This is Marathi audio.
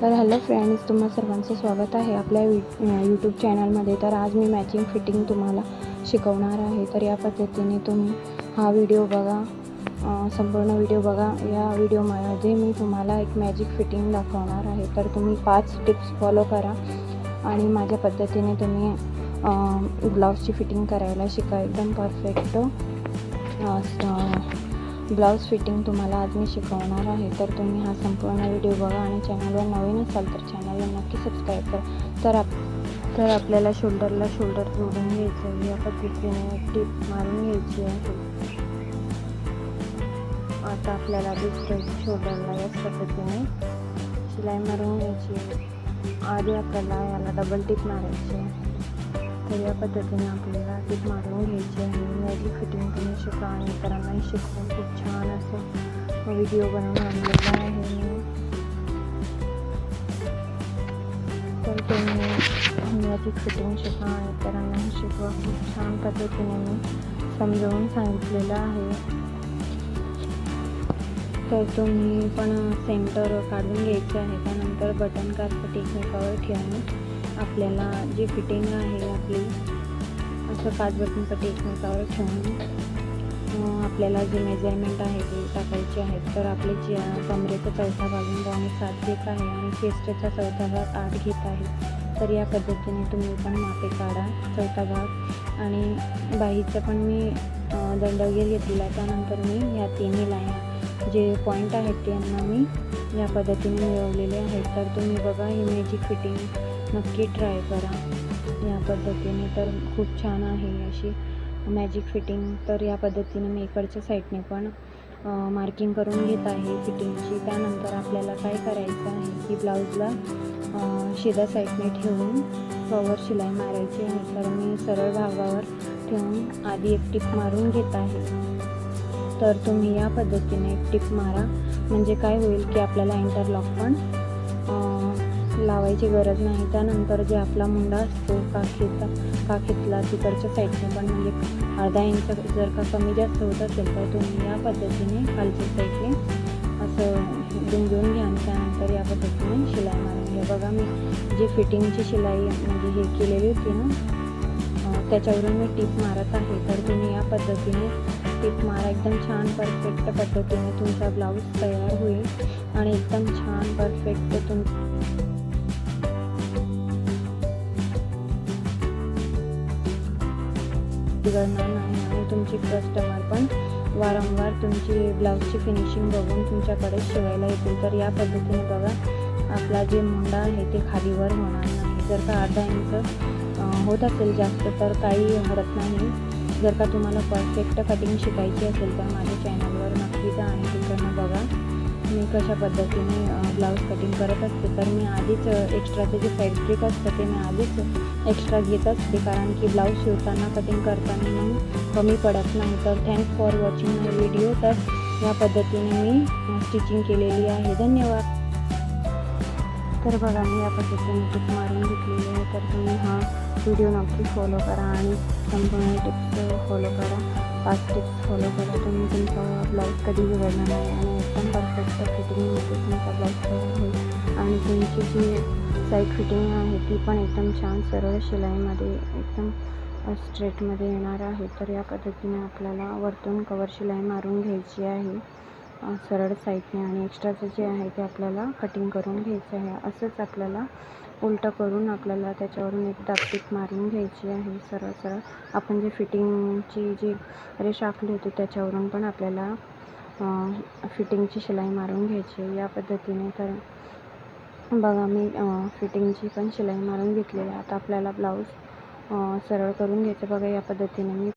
तर हॅलो फ्रेंड्स तुम्हा सर्वांचं स्वागत आहे आपल्या यू यूट्यूब चॅनलमध्ये तर आज मी मॅचिंग फिटिंग तुम्हाला शिकवणार आहे. तर या पद्धतीने तुम्ही हा व्हिडिओ बघा संपूर्ण व्हिडिओ बघा. या व्हिडिओमध्ये मी तुम्हाला एक मॅजिक फिटिंग दाखवणार आहे. तर तुम्ही पाच टिप्स फॉलो करा आणि माझ्या पद्धतीने तुम्ही ब्लाऊजची फिटिंग करायला शिका. एकदम परफेक्ट ब्लाऊज फिटिंग तुम्हाला आज मी शिकवणार आहे. तर तुम्ही हा संपूर्ण व्हिडिओ बघा आणि चॅनलवर नवीन असाल तर चॅनलला नक्की सबस्क्राईब करा. तर आप तर आपल्याला शोल्डरला शोल्डर जोडून घ्यायचं आहे. या पद्धतीने टीप मारून घ्यायची आहे. आता आपल्याला दुसऱ्या शोल्डरला याच पद्धतीने शिलाई मारून घ्यायची आधी आपल्याला याला डबल टिप मारायची आहे. तर या पद्धतीने आपल्याला टिप मारून घ्यायची आहे. मॅजिक फिटिंग तुम्ही शिका आणि इतरांनाही शिकवून खूप छान असं व्हिडिओ बनवून आणलेला आहे. मी तर तुम्ही मॅजिक फिटिंग शिका आणि इतरांनाही शिकवा. खूप छान पद्धतीने मी समजावून सांगितलेलं आहे. तर तुम्ही पण सेंटर काढून घ्यायचं आहे. त्यानंतर बटन कार्प टेक्निकावर ठेवून आपल्याला जी फिटिंग आहे आपली असं काच बटनचं एकमेकावर ठेवून आपल्याला जे मेजरमेंट आहे ते टाकायचे आहेत तर आपले जे कमरेचा चौथा भाग आणि सात घेत आहे आणि चेस्टचा चौथा भाग आठ घेत आहे. तर या पद्धतीने तुम्ही पण मापे काढा चौथा भाग. आणि बाहीचं पण मी दंड दंडगीर घेतलेला त्यानंतर मी या तिन्ही लाईन जे पॉईंट आहेत त्यांना मी या पद्धतीने मिळवलेले आहेत. तर तुम्ही बघा ही मॅजिक फिटिंग नक्की ट्राय करा. या पद्धतीने तर खूप छान आहे अशी मॅजिक फिटिंग तर या पद्धतीने मी इकडच्या साईडने पण मार्किंग करून घेत आहे फिटिंगची त्यानंतर आपल्याला काय करायचं आहे की ब्लाऊजला अं, शिदा साईडने ठेवून कवर शिलाई मारायची आहे. तर मी सरळ भागावर ठेवून आधी एक टिप मारून घेत आहे. तर तुम्ही या पद्धतीने एक टिप मारा. म्हणजे काय होईल की आपल्याला इंटरलॉक पण लावायची गरज नाही. त्यानंतर जे आपला मुंडा असतो काखेचा काखेतला तिकडच्या साईडने पण म्हणजे अर्धा इंच जर का कमी जास्त होत असेल तर तुम्ही या पद्धतीने खालच्या साईडने असं गुंजवून घ्या आणि त्यानंतर या पद्धतीने शिलाई मारून घ्या. बघा मी जी फिटिंगची शिलाई म्हणजे हे केलेली होती ना त्याच्यावरून मी टीप मारत आहे. तर तुम्ही या पद्धतीने टीप मारा. एकदम छान परफेक्ट पद्धतीने तुमचा ब्लाऊज तयार होईल आणि एकदम छान परफेक्ट तुम बिघडणार नाही आणि तुमची कस्टमर पण वारंवार तुमची ब्लाऊजची फिनिशिंग बघून तुमच्याकडे शिवायला येतील. तर या पद्धतीने बघा आपला जे मुंडा आहे ते खालीवर होणार नाही. जर का अर्धा इंच होत असेल जास्त तर काही हरत नाही. जर का तुम्हाला परफेक्ट कटिंग शिकायची असेल तर माझ्या चॅनलवर नक्की जा आणि तिकडनं बघा. मी कशा पद्धतीने ब्लाऊज कटिंग करत असते. तर मी आधीच एक्स्ट्राचं जे फॅब्रिक असतं ते मी आधीच एक्स्ट्रा घेत असते. कारण की ब्लाऊज शिवताना कटिंग करताना मग कमी पडत नाही. तर thanks for watching my video तर या पद्धतीने मी स्टिचिंग केलेली आहे. धन्यवाद. तर बघा मी या पद्धतीने टिप मारून घेतलेली आहे. तर तुम्ही हा व्हिडिओ नक्की फॉलो करा आणि संपूर्ण टिप्स फॉलो करा. पाच टिप्स फॉलो करा. तुम्ही तुमचा ब्लाऊज कधी बिघडणार नाही आणि एकदम परफेक्ट फिटिंगमध्ये तुमचा ब्लाऊज तयार होईल. आणि तुमची जी साईड फिटिंग आहे ती पण एकदम छान सरळ शिलाईमध्ये एकदम स्ट्रेटमध्ये येणार आहे. तर या पद्धतीने आपल्याला वरतून कवर शिलाई मारून घ्यायची आहे. सरळ साईडने आणि एक्स्ट्राचं जे आहे ते आपल्याला कटिंग करून घ्यायचं आहे. असंच आपल्याला उलटं करून आपल्याला त्याच्यावरून एक दापटीक मारून घ्यायची आहे. सरळ सरळ. आपण जे फिटिंगची जी रेष आखली होती त्याच्यावरून पण आपल्याला फिटिंगची शिलाई मारून घ्यायची आहे. या पद्धतीने तर बघा मी फिटिंगची पण शिलाई मारून घेतलेली आहे. आता आपल्याला ब्लाऊज सरळ करून घ्यायचं बघा या पद्धतीने मी